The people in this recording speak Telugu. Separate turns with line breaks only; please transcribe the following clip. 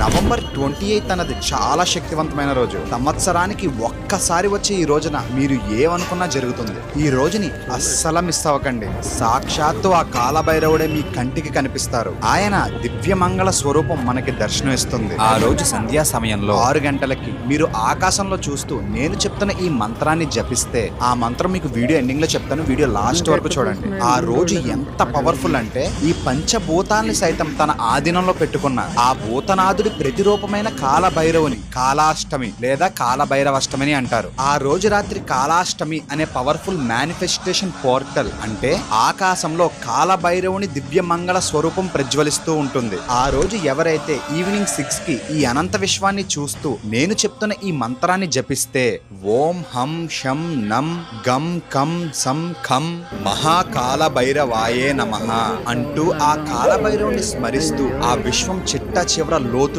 నవంబర్ ట్వంటీ ఎయిత్ అన్నది చాలా శక్తివంతమైన రోజు. సంవత్సరానికి ఒక్కసారి వచ్చే ఈ రోజున మీరు ఏమనుకున్నా జరుగుతుంది. ఈ రోజుని అస్సలు మిస్ అవ్వకండి సాక్షాత్తు ఆ కాలభైరవుడే మీ కంటికి కనిపిస్తారు. ఆయన దివ్యమంగళ స్వరూపం మనకి దర్శనం ఇస్తుంది.
ఆ రోజు సంధ్యా సమయంలో
ఆరు గంటలకి మీరు ఆకాశంలో చూస్తూ నేను చెప్తున్న ఈ మంత్రాన్ని జపిస్తే ఆ మంత్రం మీకు వీడియో ఎండింగ్లో చెప్తాను. వీడియో లాస్ట్ వరకు చూడండి. ఆ రోజు ఎంత పవర్ఫుల్ అంటే ఈ పంచభూతాల్ని సైతం తన ఆధీనంలో పెట్టుకున్న ఆ భూతనాథుడి ప్రతిరూపమైన కాలభైరవుని కాలాష్టమి లేదా కాలభైరవాష్టమి అంటారు. ఆ రోజు రాత్రి కాలాష్టమి అనే పవర్ఫుల్ మేనిఫెస్టేషన్ పోర్టల్ అంటే ఆకాశంలో కాలభైరవుని దివ్య మంగళ స్వరూపం ప్రజ్వలిస్తూ ఉంటుంది. ఆ రోజు ఎవరైతే ఈవినింగ్ సిక్స్కి ఈ అనంత విశ్వాన్ని చూస్తూ నేను చెప్తున్న ఈ మంత్రాన్ని జపిస్తే ఓం హం షం నం గం కం సం ఖం మహాకాల భైరవాయే నమః అంటూ ఆ కాలభైరవుని స్మరిస్తూ ఆ విశ్వం చిట్ట చివర లోతు